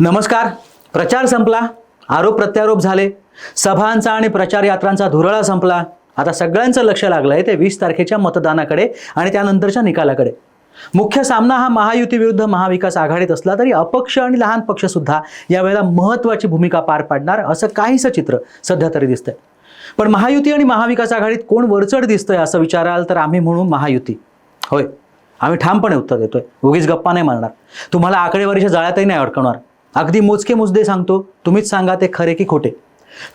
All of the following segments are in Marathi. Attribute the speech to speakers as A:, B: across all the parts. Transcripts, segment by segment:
A: नमस्कार. प्रचार संपला. आरोप प्रत्यारोप झाले. सभांचा आणि प्रचार यात्रांचा धुरळा संपला. आता सगळ्यांचं लक्ष लागलं आहे ते वीस तारखेच्या मतदानाकडे आणि त्यानंतरच्या निकालाकडे. मुख्य सामना हा महायुती विरुद्ध महाविकास आघाडीत असला तरी अपक्ष आणि लहान पक्षसुद्धा यावेळेला महत्त्वाची भूमिका पार पाडणार असं काहीसं चित्र सध्या तरी दिसतंय. पण महायुती आणि महाविकास आघाडीत कोण वरचढ दिसतंय असं विचाराल तर आम्ही म्हणू महायुती. होय. आम्ही ठामपणे उत्तर देतोय. उगीच गप्पा नाही मारणार. तुम्हाला आकडेवारीच्या जाळ्यातही नाही अडकवणार. अगदी मोजके मुद्दे सांगतो. तुम्हीच सांगा ते खरे की खोटे.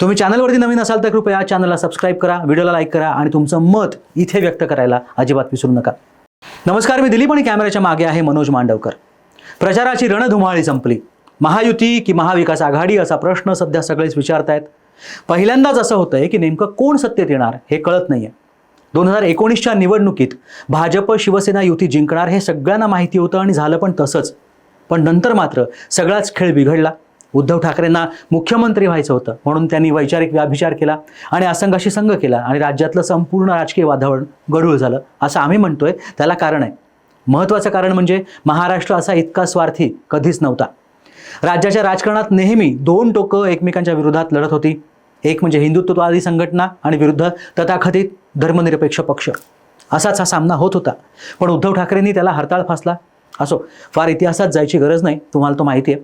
A: तुम्ही चॅनलवरती नवीन असाल तर कृपया चॅनलला सबस्क्राईब करा व्हिडिओला लाईक करा आणि तुमचं मत इथे व्यक्त करायला अजिबात विसरू नका. नमस्कार मी दिलीप आणि कॅमेऱ्याच्या मागे आहे मनोज मांडवकर. प्रचाराची रणधुमाळी संपली. महायुती की महाविकास आघाडी असा प्रश्न सध्या सगळेच विचारतायत. पहिल्यांदाच असं होतंय की नेमकं कोण सत्तेत येणार हे कळत नाहीये. दोन हजार एकोणीसच्या निवडणुकीत भाजप शिवसेना युती जिंकणार हे सगळ्यांना माहिती होतं आणि झालं पण तसंच. पण नंतर मात्र सगळाच खेळ बिघडला. उद्धव ठाकरेंना मुख्यमंत्री व्हायचं होतं म्हणून त्यांनी वैचारिक व्याभिचार केला आणि असंघाशी संघ केला आणि राज्यातलं संपूर्ण राजकीय वातावरण गढूळ झालं असं आम्ही म्हणतोय. त्याला कारण आहे. महत्त्वाचं कारण म्हणजे महाराष्ट्र असा इतका स्वार्थी कधीच नव्हता. राज्याच्या राजकारणात नेहमी दोन टोकं एकमेकांच्या विरोधात लढत होती. एक म्हणजे हिंदुत्ववादी संघटना आणि विरुद्ध तथाकथित धर्मनिरपेक्ष पक्ष. असाच हा सामना होत होता. पण उद्धव ठाकरेंनी त्याला हरताळ फासला. असो. फार इतिहासात जायची गरज नाही तुम्हाला तो माहिती आहे.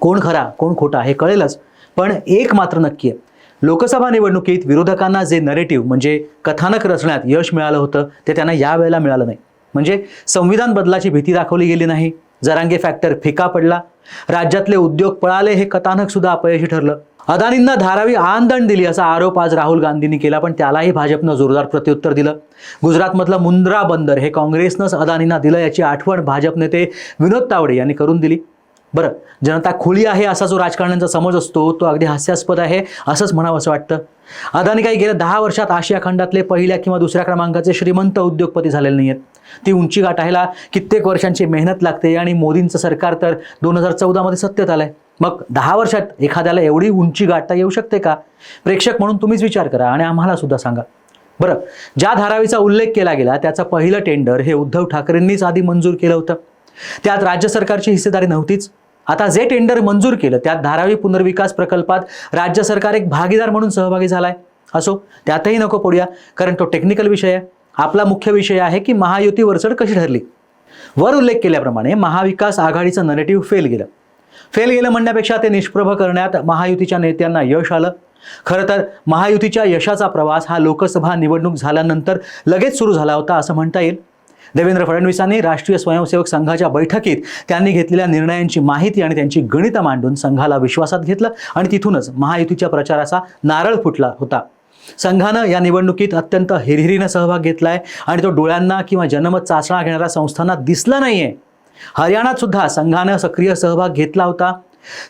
A: कोण खरा कोण खोटा हे कळेलच पण एक मात्र नक्की आहे. लोकसभा निवडणुकीत विरोधकांना जे नरेटिव्ह म्हणजे कथानक रचण्यात यश मिळालं होतं ते त्यांना यावेळेला मिळालं नाही. म्हणजे संविधान बदलाची भीती दाखवली गेली नाही. जरांगे फॅक्टर फिका पडला. राज्यातले उद्योग पळाले हे कथानकसुद्धा अपयशी ठरलं. अदानींना धारावी आंदण दिली असा आरोप आज राहुल गांधींनी केला पण त्यालाही भाजपनं जोरदार प्रत्युत्तर दिलं. गुजरातमधलं मुंद्रा बंदर हे काँग्रेसनंच अदानींना दिलं याची आठवण भाजप नेते विनोद तावडे यांनी करून दिली. बरं जनता खुली आहे असा जो राजकारण्यांचा समज असतो तो अगदी हास्यास्पद आहे असंच म्हणावं असं वाटतं. अदानी काही गेल्या दहा वर्षात आशिया खंडातले पहिल्या किंवा दुसऱ्या क्रमांकाचे श्रीमंत उद्योगपती झालेले नाही आहेत ती उंची गाठायला कित्येक वर्षांची मेहनत लागते आणि मोदींचं सरकार तर दोन हजार चौदामध्ये सत्तेत आहे मग दहा वर्षात एखाद्याला एवढी उंची गाठता येऊ शकते का? प्रेक्षक म्हणून तुम्हीच विचार करा आणि आम्हाला सुद्धा सांगा. बरं ज्या धारावीचा उल्लेख केला गेला त्याचं पहिलं टेंडर हे उद्धव ठाकरेंनीच आधी मंजूर केलं होतं. त्यात राज्य सरकारची हिस्सेदारी नव्हतीच. आता जे टेंडर मंजूर केलं त्यात धारावी पुनर्विकास प्रकल्पात राज्य सरकार एक भागीदार म्हणून सहभागी झालाय. असो त्यातही नको पडूया कारण तो टेक्निकल विषय आहे. आपला मुख्य विषय आहे की महायुती वरचढ कशी ठरली? वर उल्लेख केल्याप्रमाणे महाविकास आघाडीचं नरेटिव्ह फेल गेलं. फेल गेलं म्हणण्यापेक्षा ते निष्प्रभ करण्यात महायुतीच्या नेत्यांना यश आलं. खरं तर महायुतीच्या यशाचा प्रवास हा लोकसभा निवडणूक झाल्यानंतर लगेच सुरू झाला होता असं म्हणता येईल. देवेंद्र फडणवीसांनी राष्ट्रीय स्वयंसेवक संघाच्या बैठकीत त्यांनी घेतलेल्या निर्णयांची माहिती आणि त्यांची गणितं मांडून संघाला विश्वासात घेतलं आणि तिथूनच महायुतीच्या प्रचाराचा नारळ फुटला होता. संघानं या निवडणुकीत अत्यंत हिरहिरीनं सहभाग घेतलाय आणि तो डोळ्यांना किंवा जनमत चाचणा घेणाऱ्या संस्थांना दिसला नाहीये. हरियाणात सुद्धा संघानं सक्रिय सहभाग घेतला होता.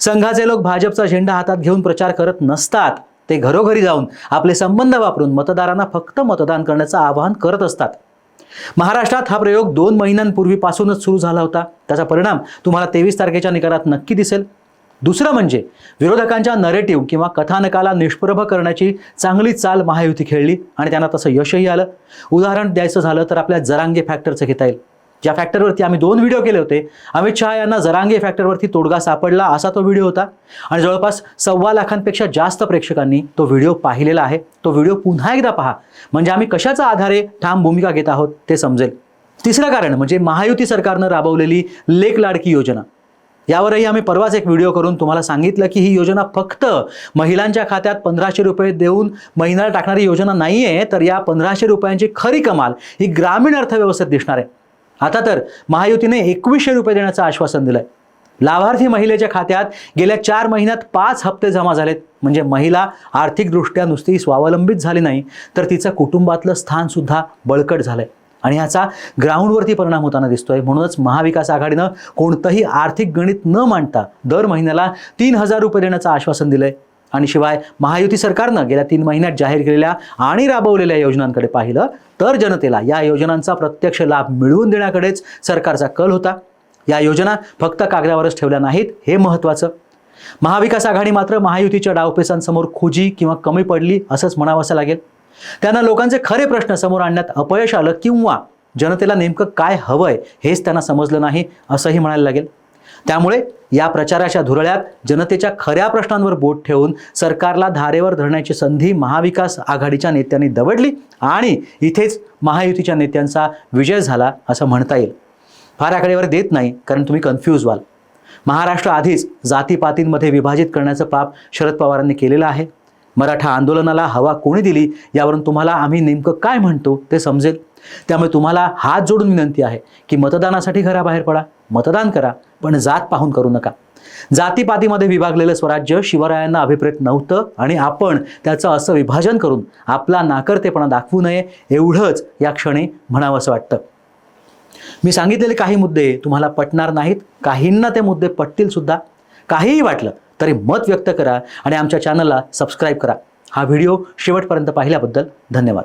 A: संघाचे लोक भाजपचा झेंडा हातात घेऊन प्रचार करत नसतात. ते घरोघरी जाऊन आपले संबंध वापरून मतदारांना फक्त मतदान करण्याचं आवाहन करत असतात. महाराष्ट्रात हा प्रयोग दोन महिन्यांपूर्वीपासूनच सुरू झाला होता. त्याचा परिणाम तुम्हाला तेवीस तारखेच्या निकालात नक्की दिसेल. दुसरं म्हणजे विरोधकांच्या नरेटिव्ह किंवा कथानकाला निष्प्रभ करण्याची चांगली चाल महायुती खेळली आणि त्यांना तसं यशही आलं. उदाहरण द्यायचं झालं तर आपल्या जरांगे फॅक्टरचं घेता येईल. ज्या फॅक्टरवरती आम्ही दोन व्हिडिओ केले होते अमित शहा यांना जरांगे फॅक्टरवरती तोडगा सापडला असा तो व्हिडिओ होता. आणि जवळपास सव्वा लाखांपेक्षा जास्त प्रेक्षकांनी तो व्हिडिओ पाहिलेला आहे. तो व्हिडिओ पुन्हा एकदा पहा. म्हणजे आम्ही कशाच्या आधारे ठाम भूमिका घेत आहोत ते समजेल. तिसरं कारण म्हणजे महायुती सरकारनं राबवलेली लेक लाडकी योजना. यावरही आम्ही परवाच एक व्हिडिओ करून तुम्हाला सांगितलं की ही योजना फक्त महिलांच्या खात्यात पंधराशे रुपये देऊन महिन्याला टाकणारी योजना नाही आहे तर या पंधराशे रुपयांची खरी कमाल ही ग्रामीण अर्थव्यवस्थेत दिसणार आहे. आता तर महायुतीने एकवीसशे रुपये देण्याचं आश्वासन दिलंय. लाभार्थी महिलेच्या खात्यात गेल्या चार महिन्यात पाच हप्ते जमा झालेत. म्हणजे महिला आर्थिकदृष्ट्या नुसती स्वावलंबित झाली नाही तर तिचं कुटुंबातलं स्थानसुद्धा बळकट झालं आहे आणि याचा ग्राउंडवरती परिणाम होताना दिसतोय. म्हणूनच महाविकास आघाडीनं कोणतंही आर्थिक गणित न मांडता दर महिन्याला तीन हजार रुपये देण्याचं आश्वासन दिलंय. आणि शिवाय महायुती सरकारनं गेल्या तीन महिन्यात जाहीर केलेल्या आणि राबवलेल्या योजनांकडे पाहिलं तर जनतेला या योजनांचा प्रत्यक्ष लाभ मिळवून देण्याकडेच सरकारचा कल होता. या योजना फक्त कागदावरच ठेवल्या नाहीत हे महत्त्वाचं महाविकास आघाडी मात्र महायुतीच्या डावपेसांसमोर खोजी किंवा कमी पडली असंच म्हणावंसं लागेल. त्यांना लोकांचे खरे प्रश्न समोर आणण्यात अपयश आलं किंवा जनतेला नेमकं काय हवंय हेच त्यांना समजलं नाही असंही म्हणायला लागेल. त्यामुळे या प्रचाराच्या धुरळ्यात जनतेच्या खऱ्या प्रश्नांवर बोट ठेवून सरकारला धारेवर धरण्याची संधी महाविकास आघाडीच्या नेत्यांनी दवडली आणि इथेच महायुतीच्या नेत्यांचा विजय झाला असं म्हणता येईल. फार आकडेवर देत नाही कारण तुम्ही कन्फ्यूज व्हाल. महाराष्ट्र आधीच जातीपातींमध्ये विभाजित करण्याचं पाप शरद पवारांनी केलेलं आहे. मराठा आंदोलनाला हवा कोणी दिली यावरून तुम्हाला आम्ही नेमकं काय म्हणतो ते समजेल. त्यामुळे तुम्हाला हात जोडून विनंती आहे की मतदानासाठी घराबाहेर पडा मतदान करा पण जात पाहून करू नका. जातीपातीमध्ये विभागलेलं स्वराज्य शिवरायांना अभिप्रेत नव्हतं आणि आपण त्याचं असं विभाजन करून आपला नाकर्तेपणा दाखवू नये एवढंच या क्षणी म्हणावंसं वाटतं. मी सांगितलेले काही मुद्दे तुम्हाला पटणार नाहीत काहींना ते मुद्दे पटतील सुद्धा. काहीही वाटलं तरी मत व्यक्त करा आणि आमच्या चॅनलला सबस्क्राईब करा. हा व्हिडिओ शेवटपर्यंत पाहिल्याबद्दल धन्यवाद.